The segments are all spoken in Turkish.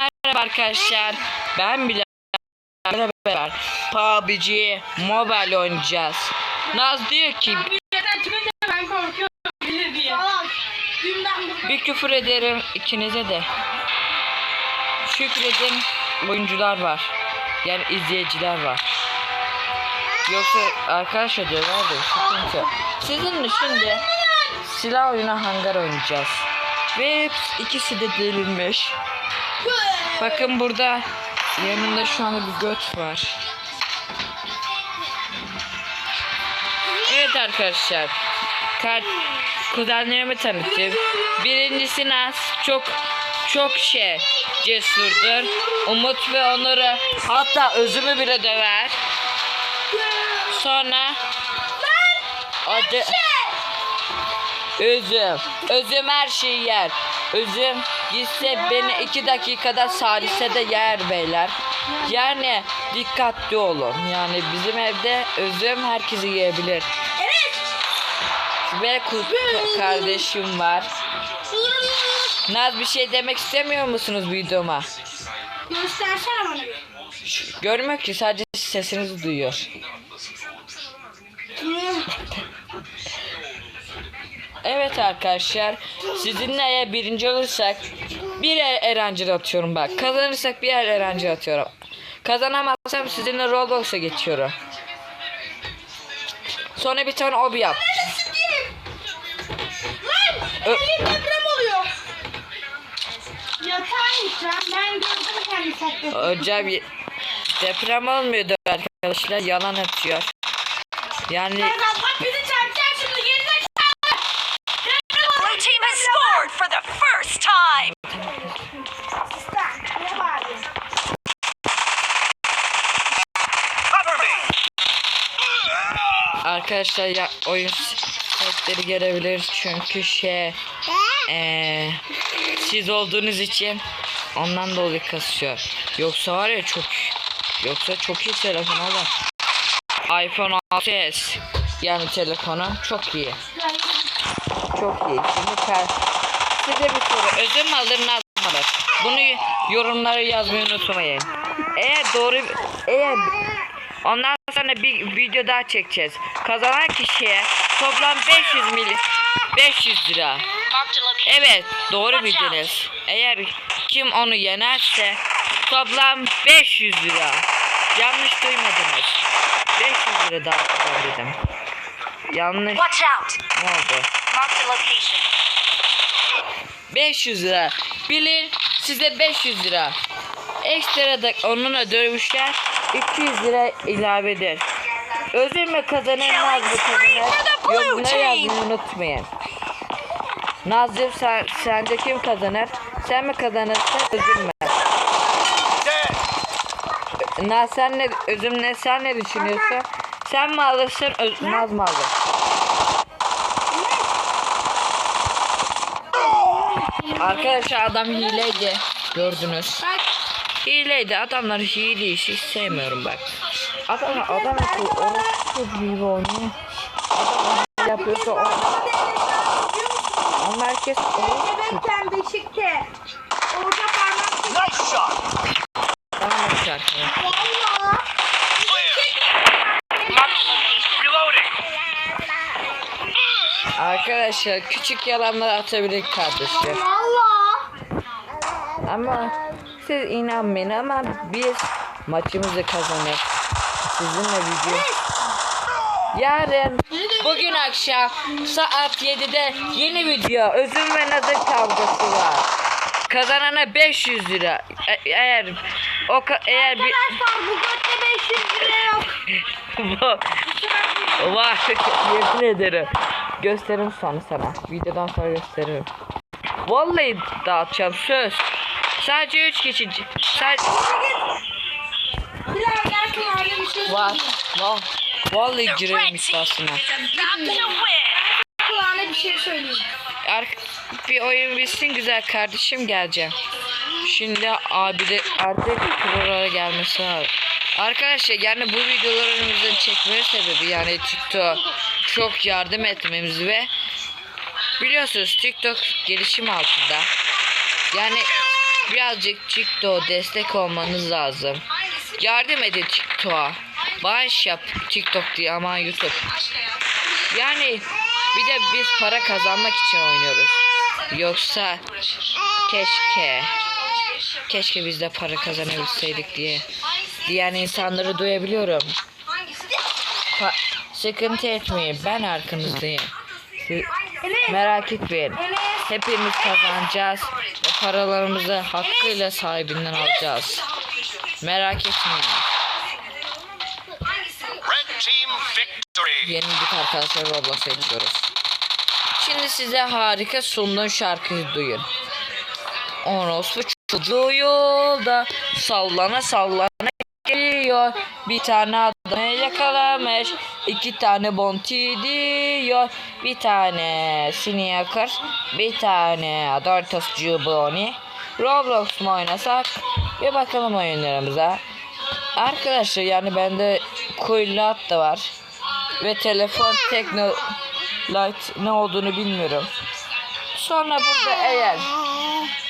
Merhaba arkadaşlar. Ben Bilal. Beraber PUBG Mobile oynayacağız. Naz diyor ki Neden çıkınca ben korkuyorum bilir diye. Dünden bu bir küfür ederim ikinize de. Şükredin oyuncular var. Yani izleyiciler var. Yoksa arkadaşlar döverdi. Sıkıntı. Sizinle şimdi silah oyunu hangar oynayacağız. Ve hepsi- ikisi de delirmiş. Bakın burada yanında şu anda bir göt var. Evet arkadaşlar. Kar kuzenlerimi tanıtayım. Birincisi Naz çok çok şey cesurdur. Umut ve Onur'u hatta özümü bile döver. Sonra adı Özüm. Özüm her şeyi yer. Özüm gitse beni iki dakikada salise de yer beyler. Yani dikkatli olun. Yani bizim evde özüm herkesi yiyebilir. Ve kuz- kardeşim var. Naz bir şey demek istemiyor musunuz videoma? göstersene bana. Görmüyor ki sadece sesinizi duyuyor. Evet arkadaşlar sizinle eğer birinci olursak bir er- erencil atıyorum bak. Kazanırsak bir er erencil atıyorum. Kazanamazsam sizinle Roblox'a geçiyorum. Sonra bir tane obi yap. Ö- Elim deprem oluyor. Gideceğim. Ben gördüm kendi saklı. Hocam ye- deprem olmuyordu arkadaşlar yalan atıyor. Yani Bak çarpacak arkadaşlar ya oyun sesleri gelebilir çünkü şey eee siz olduğunuz için ondan dolayı kasıyor. Yoksa var ya çok yoksa çok iyi telefon oğlum. iPhone 6s yani telefonu çok iyi. Çok iyi. Şimdi size bir soru. Mü alır alır? Bunu yorumlara yazmayı unutmayın. Eğer doğru eğer ondan sonra bir video daha çekeceğiz. Kazanan kişiye toplam 500 mil 500 lira. Evet doğru bildiniz. Eğer kim onu yenerse toplam 500 lira. Yanlış duymadınız. 500 lira daha dedim. Yanlış Watch out. ne oldu? Marked a location. 500 lira. Bilin size 500 lira. Ekstra da onunla dövüşler 200 lira ilavedir. Özür kazanır Nazlı kazanır. Yorumlara yazmayı unutmayın. Nazlı sen, sence kim kazanır? Sen mi kazanırsın özür mü? Naz sen ne, özüm ne sen ne düşünüyorsun? Sen mi alırsın öz, Naz mı alır? Arkadaşlar adam hileydi. Gördünüz. Hileydi. Adamlar hile işi hiç sevmiyorum bak. Adam adam orası gibi oynuyor. Adam hile yapıyorsa o ama herkes orası Bebekten beşikte. Orada parmak Nice shot. Tamam arkadaşlar. Arkadaşlar küçük yalanlar atabilir kardeşler. Ama siz inanmayın ama biz maçımızı kazanır. Sizinle video. Yarın bugün akşam saat 7'de yeni video özüm ve nazır kavgası var. Kazanana 500 lira. E- eğer o eğer bir Arkadaşlar bu götte 500 lira yok. var yemin ederim. Gösteririm sonra sana. Videodan sonra gösteririm. Vallahi dağıtacağım söz. Sadece 3 kişi. Sadece şey var. Var. Vallahi team iddiasına. Kulağına bir şey söyleyeyim. Ar- bir oyun bitsin güzel kardeşim geleceğim. Şimdi abi de artık buralara gelmesi lazım. Arkadaşlar yani bu videolarımızın çekme sebebi yani TikTok çok yardım etmemiz ve biliyorsunuz TikTok gelişim altında. Yani birazcık TikTok'a destek olmanız lazım. Yardım edin TikTok'a. Bağış yap TikTok diye ama YouTube. Yani bir de biz para kazanmak için oynuyoruz. Yoksa keşke keşke biz de para kazanabilseydik diye diyen insanları duyabiliyorum. Pa- sıkıntı etmeyin ben arkanızdayım. Merak etmeyin. Hepimiz kazanacağız paralarımızı hakkıyla sahibinden alacağız. Merak etmeyin. Yenildik arkadaşlar Roblox'a gidiyoruz. Şimdi size harika sunduğum şarkıyı duyun. Orospu çocuğu yolda sallana sallana geliyor. Bir tane adam yakalamış. iki tane bonti diyor. Bir tane sini yakar. Bir tane Doritos Cuboni. Roblox mu oynasak? Bir bakalım oyunlarımıza. Arkadaşlar yani bende Coilat da var. Ve telefon Tekno Light ne olduğunu bilmiyorum. Sonra burada eğer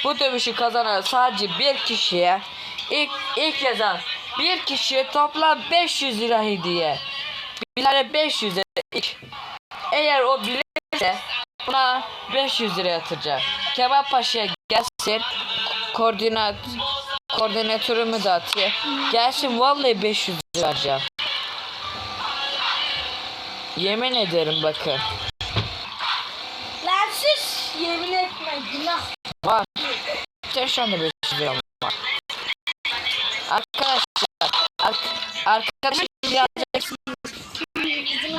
bu dövüşü kazanan sadece bir kişiye ilk ilk yazan bir kişiye toplam 500 lira hediye. Bir tane 500 lira ilk. Eğer o bilirse buna 500 lira yatıracak. Kebap Paşa'ya gelsin koordinat koordinatörümü de atıyor. Gelsin vallahi 500 lira vereceğim. Yemin ederim bakın. Lan sus. Yemin etme günah. Var. Sen şu anda 500 lira var. Arkadaşlar. Ar arkadaşlar birazcık,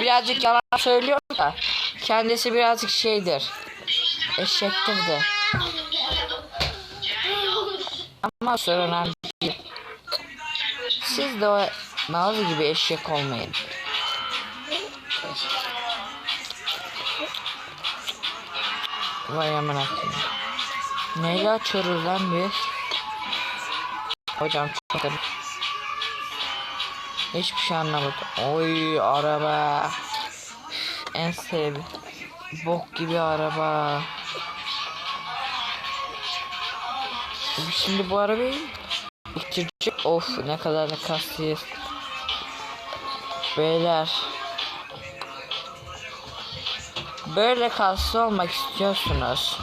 birazcık yalan söylüyor da kendisi birazcık şeydir. Eşektir de. Ama sonra önemli değil. Siz de o Nazlı gibi eşek olmayın. Vay aman akım. Neyle açıyoruz lan biz? Hocam çok Hiçbir şey anlamadım. Oy araba. En sev. Bok gibi araba. Şimdi bu arabayı ittirecek. Of ne kadar da kastıyız. Beyler. Böyle kaslı olmak istiyorsunuz.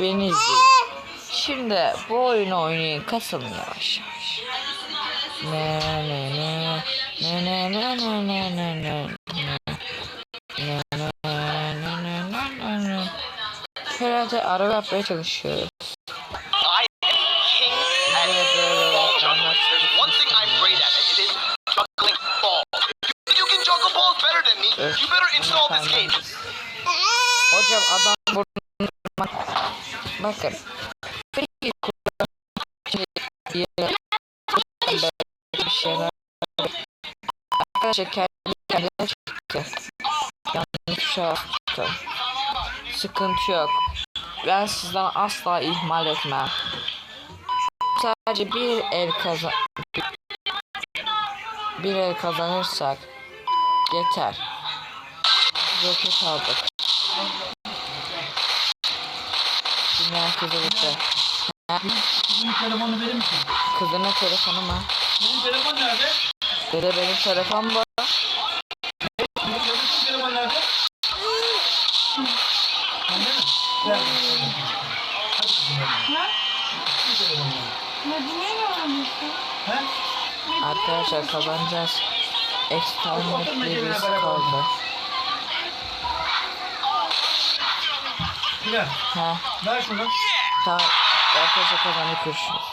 Beni izleyin. Şimdi bu oyunu oynayın kasılın yavaş yavaş. Ne ne ne Herhalde araba yapmaya çalışıyoruz. You better install this game. Hocam adam burnundan bakın. Kendine çıktı. Yanlış yaptım. Sıkıntı yok. Ben sizden asla ihmal etmem. Sadece bir el kazan bir el kazanırsak yeter. Roket aldık. Şimdi herkese bitti. Benim telefonu verir misin? Kızına telefonu mu? Benim telefon nerede? Dede benim tarafım var. Arkadaşlar kazanacağız. Ekstra mutluyuz kaldı. Ha. Ver şunu. Tamam. Arkadaşlar kazanıyor.